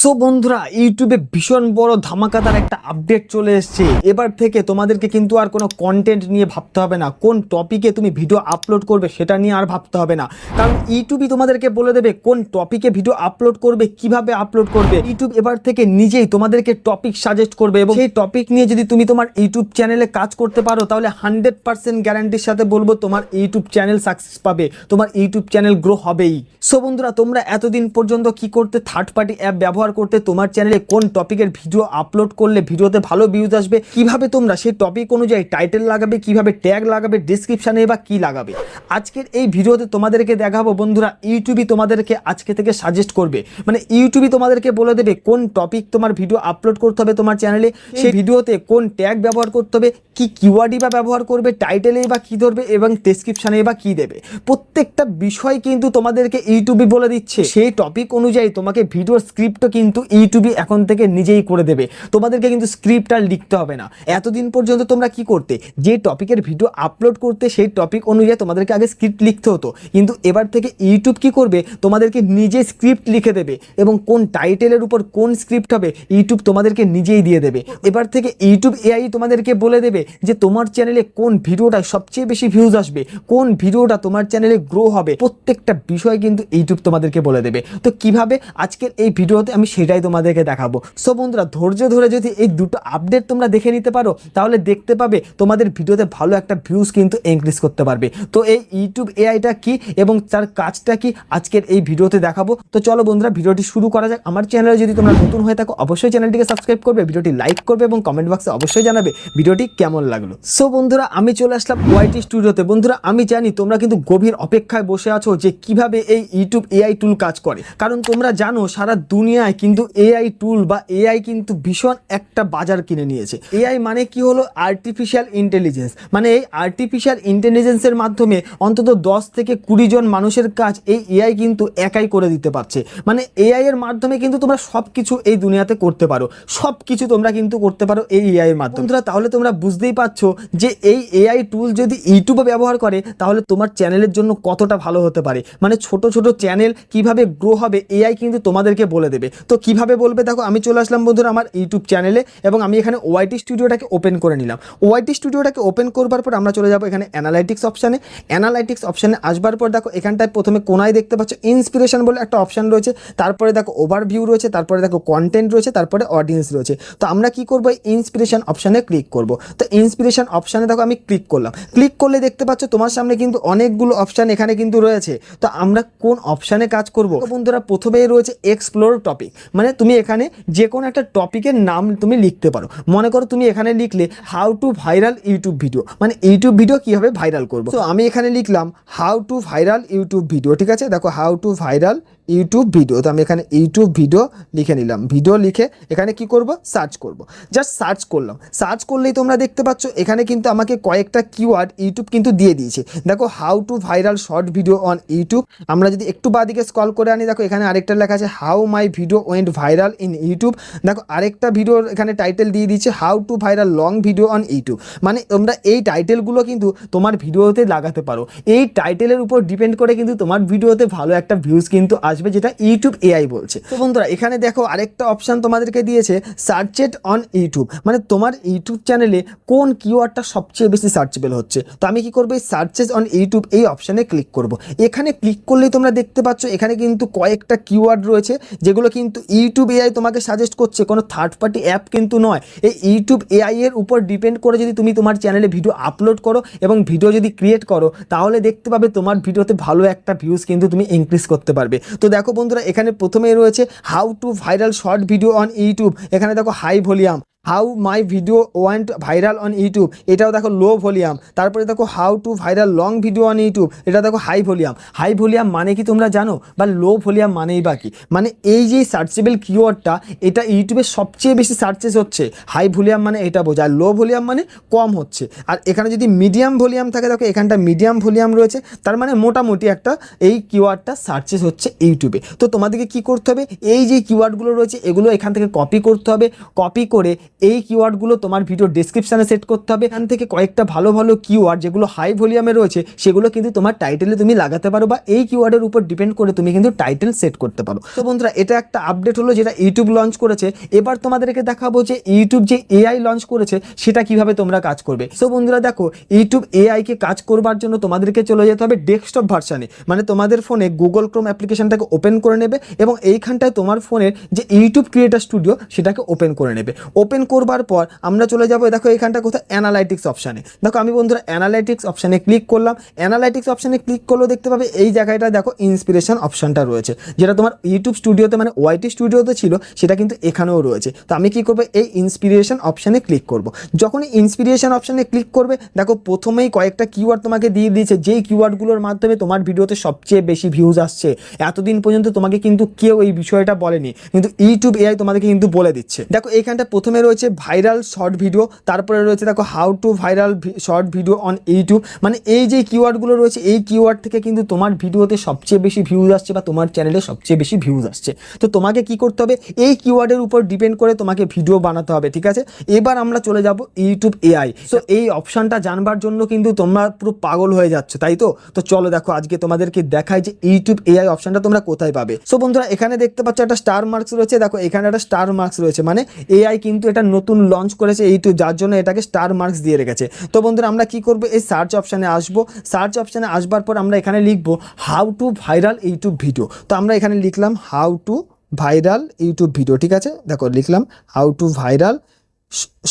So বন্ধুরা, ইউটিউবে ভীষণ বড় ধামাকাদার একটা আপডেট চলে এসেছে। এবার থেকে তোমাদেরকে কিন্তু আর কোনো কন্টেন্ট নিয়ে ভাবতে হবে না। কোন টপিকে তুমি ভিডিও আপলোড করবে সেটা নিয়ে আর ভাবতে হবে না। কারণ ইউটিউবই তোমাদেরকে বলে দেবে কোন টপিকে ভিডিও আপলোড করবে, কীভাবে আপলোড করবে। ইউটিউব এবার থেকে নিজেই তোমাদেরকে টপিক সাজেস্ট করবে এবং সেই টপিক নিয়ে যদি তুমি তোমার ইউটিউব চ্যানেলে কাজ করতে পারো, তাহলে হান্ড্রেড পার্সেন্ট গ্যারান্টির সাথে বলব তোমার ইউটিউব চ্যানেল সাকসেস পাবে। তোমার ইউটিউব চ্যানেল গ্রো হবেই। সো বন্ধুরা, তোমরা এতদিন পর্যন্ত কি করতে থার্ড পার্টি অ্যাপ ব্যবহার করতে তোমার চ্যানেলে কোন টপিকের ভিডিও আপলোড করলে ভিডিওতে ভালো ভিউজ আসবে? কীভাবে তোমরা সেই টপিক অনুযায়ী টাইটেল লাগাবে? কীভাবে ট্যাগ লাগাবে? ডিসক্রিপশানে বা কি লাগাবে? আজকের এই ভিডিওতে তোমাদেরকে দেখাবো বন্ধুরা ইউটিউবই তোমাদেরকে আজকে থেকে সাজেস্ট করবে। মানে ইউটিউবই তোমাদেরকে বলে দেবে কোন টপিক তোমার ভিডিও আপলোড করতে হবে তোমার চ্যানেলে সেই ভিডিওতে কোন ট্যাগ ব্যবহার করতে হবে, কি কিওয়ার্ডই বা ব্যবহার করবে টাইটেলেই বা কি ধরবে এবং ডেসক্রিপশানে বা কি দেবে। প্রত্যেকটা বিষয় কিন্তু তোমাদেরকে ইউটিউবই বলে দিচ্ছে। সেই টপিক অনুযায়ী তোমাকে ভিডিওর স্ক্রিপ্টও কিন্তু ইউটিউবই এখন থেকে নিজেই করে দেবে। তোমাদেরকে কিন্তু স্ক্রিপ্ট আর লিখতে হবে না। এতদিন পর্যন্ত তোমরা কি করতে? যে টপিকের ভিডিও আপলোড করতে, সেই টপিক অনুযায়ী তোমাদেরকে আগে স্ক্রিপ্ট লিখতে হতো। কিন্তু এবার থেকে ইউটিউব কি করবে? তোমাদেরকে নিজে স্ক্রিপ্ট লিখে দেবে এবং কোন টাইটেলের উপর কোন স্ক্রিপ্ট হবে ইউটিউব তোমাদেরকে নিজেই দিয়ে দেবে। এবার থেকে ইউটিউব এআই তোমাদেরকে বলে দেবে যে, তোমার চ্যানেলে কোন ভিডিওটা সবচেয়ে বেশি ভিউজ আসবে? কোন ভিডিওটা তোমার চ্যানেলে গ্রো হবে? প্রত্যেকটা বিষয় কিন্তু ইউটিউব তোমাদেরকে বলে দেবে। তো কীভাবে? আজকের এই ভিডিওতে আমি সেটাই তোমাদেরকে দেখাবো। সো বন্ধুরা, ধৈর্য ধরে যদি এই দুটো আপডেট তোমরা দেখে নিতে পারো, তাহলে দেখতে পাবে তোমাদের ভিডিওতে ভালো একটা ভিউজ কিন্তু ইনক্রিজ করতে পারবে। তো এই ইউটিউব এআইটা কি এবং তার কাজটা কি আজকের এই ভিডিওতে দেখাবো। তো চলো বন্ধুরা, ভিডিওটি শুরু করা যাক। আমার চ্যানেলে যদি তোমরা নতুন হয়ে থাকো, অবশ্যই চ্যানেলটিকে সাবস্ক্রাইব করবে, ভিডিওটি লাইক করবে এবং কমেন্ট বক্সে অবশ্যই জানাবে ভিডিওটি কেমন লাগল। সো বন্ধুরা, আমি চলে আসলাম ওয়াইটি স্টুডিওতে বন্ধুরা, আমি জানি তোমরা কিন্তু গভীর অপেক্ষায় বসে আছো যে কীভাবে এই ইউটিউব এআই টুল কাজ করে। কারণ তোমরা জানো, সারা দুনিয়ায় কিন্তু এআই টুল বা এআই কিন্তু ভীষণ একটা বাজার কিনে নিয়েছে। এআই মানে কি হলো? আর্টিফিশিয়াল ইন্টেলিজেন্স মানে এই আর্টিফিশিয়াল ইন্টেলিজেন্সের মাধ্যমে অন্তত দশ থেকে কুড়ি জন মানুষের কাজ এই এআই কিন্তু একাই করে দিতে পারছে। মানে এআই এর মাধ্যমে কিন্তু তোমরা সব কিছু এই দুনিয়াতে করতে পারো। সব কিছু তোমরা কিন্তু করতে পারো এই এআই এর মাধ্যমে। বন্ধুরা, তাহলে তোমরা বুঝতেই পারছ যে এই এআই টুল যদি ইউটিউবে ব্যবহার করে, তাহলে তোমার চ্যানেলের জন্য কতটা ভালো হতে পারে? মানে ছোট ছোট চ্যানেল কীভাবে গ্রো হবে এআই কিন্তু তোমাদেরকে বলে দেবে। তো কীভাবে বলবে? দেখো, আমি চলে আসলাম বন্ধুরা আমার ইউটিউব চ্যানেলে এবং আমি এখানে ওয়াইটি স্টুডিওটাকে ওপেন করে নিলাম। ওয়াইটি স্টুডিওটাকে ওপেন করবার পর আমরা চলে যাব এখানে অ্যানালাইটিক্স অপশানে অ্যানালাইটিক্স অপশানে আসবার পর দেখো, এখানটায় প্রথমে কোনায় দেখতে পাচ্ছ ইন্সপিরেশন বলে একটা অপশান রয়েছে। তারপরে দেখো ওভারভিউ রয়েছে, তারপরে দেখো কন্টেন্ট রয়েছে, তারপরে অডিয়েন্স রয়েছে। তো আমরা কি করব ইন্সপিরেশন অপশানে ক্লিক করব। তো ইন্সপিরেশন অপশানে দেখো, আমি ক্লিক করলাম। ক্লিক করলে দেখতে পাচ্ছ, তোমার সামনে কিন্তু অনেকগুলো অপশান এখানে কিন্তু রয়েছে। তো আমরা কোন অপশানে কাজ করব? বন্ধুরা, প্রথমেই রয়েছে এক্সপ্লোর টপিক মানে তুমি এখানে যে কোনো একটা টপিকের নাম তুমি লিখতে পারো। মনে করো তুমি এখানে লিখলে how to viral YouTube video মানে ইউটিউব ভিডিও কীভাবে ভাইরাল করব? তো আমি এখানে লিখলাম how to viral YouTube video ঠিক আছে? দেখো how to viral YouTube video তো আমি এখানে ইউটিউব ভিডিও লিখে নিলাম। ভিডিও লিখে এখানে কি করব? সার্চ করব। জাস্ট সার্চ করলাম। সার্চ করলেই তোমরা দেখতে পাচ্ছ, এখানে কিন্তু আমাকে কয়েকটা কিওয়ার্ড ইউটিউব কিন্তু দিয়ে দিয়েছে। দেখো how to viral short video on YouTube আমরা যদি একটু বাদিকে স্কল করে আনি, দেখো, এখানে আরেকটা লেখা আছে how my video went viral in YouTube দেখো, আরেকটা ভিডিওর এখানে টাইটেল দিয়ে দিচ্ছে how to viral long video on YouTube মানে তোমরা এই টাইটেলগুলো কিন্তু তোমার ভিডিওতে লাগাতে পারো। এই টাইটেলের উপর ডিপেন্ড করে কিন্তু তোমার ভিডিওতে ভালো একটা ভিউজ কিন্তু আসবে, যেটা ইউটিউব এআই বলছে। তো বন্ধুরা, এখানে দেখো আরেকটা অপশান তোমাদেরকে দিয়েছে সার্চেড অন ইউটিউব মানে তোমার ইউটিউব চ্যানেলে কোন কিওয়ার্ডটা সবচেয়ে বেশি সার্চেবেল হচ্ছে? তো আমি কি করব? এই সার্চেস অন ইউটিউব এই অপশানে ক্লিক করব। এখানে ক্লিক করলেই তোমরা দেখতে পাচ্ছ, এখানে কিন্তু কয়েকটা কিওয়ার্ড রয়েছে, যেগুলো কিন্তু ইউটিউব এআই তোমাকে সাজেস্ট করছে। কোনো থার্ড পার্টি অ্যাপ কিন্তু নয়। এই ইউটিউব এআই এর উপর ডিপেন্ড করে যদি তুমি তোমার চ্যানেলে ভিডিও আপলোড করো এবং ভিডিও যদি ক্রিয়েট করো, তাহলে দেখতে পাবে তোমার ভিডিওতে ভালো একটা ভিউজ কিন্তু তুমি ইনক্রিজ করতে পারবে। তো দেখো বন্ধুরা, এখানে প্রথমেই রয়েছে how to viral short video on YouTube এখানে দেখো high volume how my video want viral on YouTube এটাও দেখো লো ভলিউম তারপরে দেখো how to viral long video on YouTube এটা দেখো হাই ভলিউম হাই ভলিউম মানে কি তোমরা জানো? বা লো ভলিউম মানেই বা কি? মানে এই যে সার্চেবল কিওয়ার্ডটা এটা ইউটিউবে সবচেয়ে বেশি সার্চেস হচ্ছে। হাই ভলিউম মানে এটা বোঝায়। লো ভলিউম মানে কম হচ্ছে। আর এখানে যদি মিডিয়াম ভলিউম থাকে, দেখো এখানটা মিডিয়াম ভলিউম রয়েছে। তার মানে মোটামুটি একটা এই কিওয়ার্ডটা সার্চেস হচ্ছে ইউটিউবে তো তোমাদেরকে কি করতে হবে? এই যে কিওয়ার্ডগুলো রয়েছে, এগুলো এখান থেকে কপি করতে হবে। কপি করে এই কিওয়ার্ডগুলো তোমার ভিডিও ডেসক্রিপশনে সেট করতে হবে। এখান থেকে কয়েকটা ভালো ভালো কিওয়ার্ড যেগুলো হাই ভলিউমে রয়েছে, সেগুলো কিন্তু তোমার টাইটেলে তুমি লাগাতে পারো বা এই কিওয়ার্ডের উপর ডিপেন্ড করে তুমি কিন্তু টাইটেল সেট করতে পারো। তো বন্ধুরা, এটা একটা আপডেট হলো যেটা ইউটিউব লঞ্চ করেছে। এবার তোমাদেরকে দেখাবো যে ইউটিউব যে এআই লঞ্চ করেছে, সেটা কীভাবে তোমরা কাজ করবে। সো বন্ধুরা, দেখো ইউটিউব এআই কে কাজ করবার জন্য তোমাদেরকে চলে যেতে হবে ডেস্কটপ ভার্সানে মানে তোমাদের ফোনে গুগল ক্রোম অ্যাপ্লিকেশনটাকে ওপেন করে নেবে এবং এইখানটায় তোমার ফোনের যে ইউটিউব ক্রিয়েটার স্টুডিও সেটাকে ওপেন করে নেবে। ওপেন করবার পর আমরা চলে যাব, দেখো এখানটা কোথায়? অ্যানালাইটিক্স অপশানে দেখো আমি বন্ধুরা অ্যানালাইটিক্স অপশানে ক্লিক করলাম। অ্যানালাইটিক্স অপশানে ক্লিক করলেও দেখতে পাবে এই জায়গাটা দেখো ইন্সপিরেশন অপশানটা রয়েছে। যেটা তোমার ইউটিউব স্টুডিওতে মানে ওয়াইটি স্টুডিওতে ছিল, সেটা কিন্তু এখানেও রয়েছে। তো আমি কি করব? এই ইন্সপিরেশন অপশানে ক্লিক করব। যখনই ইন্সপিরেশন অপশানে ক্লিক করবে, দেখো প্রথমেই কয়েকটা কিওয়ার্ড তোমাকে দিয়ে দিয়েছে। যেই কিওয়ার্ডগুলোর মাধ্যমে তোমার ভিডিওতে সবচেয়ে বেশি ভিউজ আসছে, এতদিন পর্যন্ত তোমাকে কিন্তু কেউ এই বিষয়টা বলেনি। কিন্তু ইউটিউব এআই তোমাদেরকে কিন্তু বলে দিচ্ছে। দেখো এইখানটা প্রথমে রয়েছে ভাইরাল শর্ট ভিডিও, তারপরে রয়েছে দেখো how to viral short video on YouTube মানে এই যে কিওয়ার্ডগুলো রয়েছে, এই কিওয়ার্ড থেকে কিন্তু তোমার ভিডিওতে সবচেয়ে বেশি ভিউজ আসছে বা তোমার চ্যানেলে সবচেয়ে বেশি ভিউজ আসছে। তো তোমাকে কি করতে হবে? এই কিওয়ার্ডের উপর ডিপেন্ড করে তোমাকে ভিডিও বানাতে হবে, ঠিক আছে? এবার আমরা চলে যাব ইউটিউব এআই তো এই অপশানটা জানবার জন্য কিন্তু তোমরা পুরো পাগল হয়ে যাচ্ছে, তাই তো? তো চলো দেখো, আজকে তোমাদেরকে দেখায় যে ইউটিউব এআই অপশানটা তোমরা কোথায় পাবে। সো বন্ধুরা, এখানে দেখতে পাচ্ছ একটা স্টার মার্কস রয়েছে। দেখো, এখানে একটা স্টার মার্কস রয়েছে। মানে এআই কিন্তু এটা নতুন লঞ্চ করেছে ইউটিউব যার জন্য এটাকে স্টার মার্কস দিয়ে রেখেছে। তো বন্ধুরা, আমরা কি করব? এই সার্চ অপশানে আসব। সার্চ অপশানে আসবার পর আমরা এখানে লিখব how to viral YouTube video তো আমরা এখানে লিখলাম how to viral YouTube video ঠিক আছে? দেখো, লিখলাম how to viral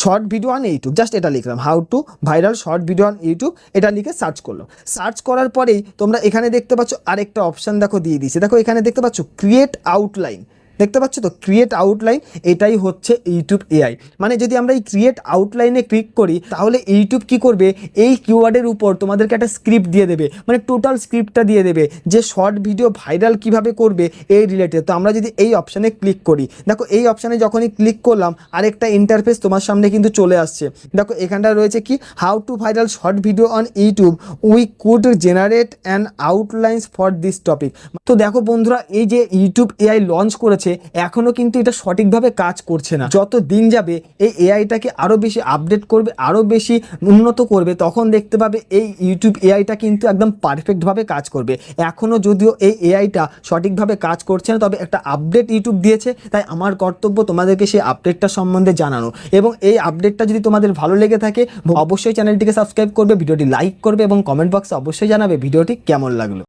short video on YouTube just এটা লিখলাম how to viral short video on YouTube এটা লিখে সার্চ করলাম। সার্চ করার পরেই তোমরা এখানে দেখতে পাচ্ছ আরেকটা অপশান দেখো, দিয়ে দিয়েছে। দেখো, এখানে দেখতে পাচ্ছ ক্রিয়েট আউটলাইন দেখতে পাচ্ছ তো ক্রিয়েট আউটলাইন এটাই হচ্ছে ইউটিউব এআই মানে যদি আমরা এই ক্রিয়েট আউটলাইনে ক্লিক করি, তাহলে ইউটিউব কি করবে? এই কিওয়ার্ডের উপর তোমাদেরকে একটা স্ক্রিপ্ট দিয়ে দেবে। মানে টোটাল স্ক্রিপ্টটা দিয়ে দেবে যে শর্ট ভিডিও ভাইরাল কীভাবে করবে, এই রিলেটেড তো আমরা যদি এই অপশানে ক্লিক করি, দেখো এই অপশানে যখনই ক্লিক করলাম, আরেকটা ইন্টারফেস তোমার সামনে কিন্তু চলে আসছে। দেখো এখানটা রয়েছে কি? How to viral short video on YouTube we could generate an outlines for this topic তো দেখো বন্ধুরা, এই যে ইউটিউব এআই লঞ্চ করেছে এখনও কিন্তু এটা সঠিকভাবে কাজ করছে না। যত দিন যাবে, এই এআইটাকে আরও বেশি আপডেট করবে আরও বেশি উন্নত করবে, তখন দেখতে পাবে এই ইউটিউব এআইটা কিন্তু একদম পারফেক্টভাবে কাজ করবে। এখনও যদিও এই এআইটা সঠিকভাবে কাজ করছে না, তবে একটা আপডেট ইউটিউব দিয়েছে, তাই আমার কর্তব্য তোমাদেরকে সেই আপডেটটা সম্বন্ধে জানানো। এবং এই আপডেটটা যদি তোমাদের ভালো লেগে থাকে, অবশ্যই চ্যানেলটিকে সাবস্ক্রাইব করবে, ভিডিওটি লাইক করবে এবং কমেন্ট বক্সে অবশ্যই জানাবে ভিডিওটি কেমন লাগল।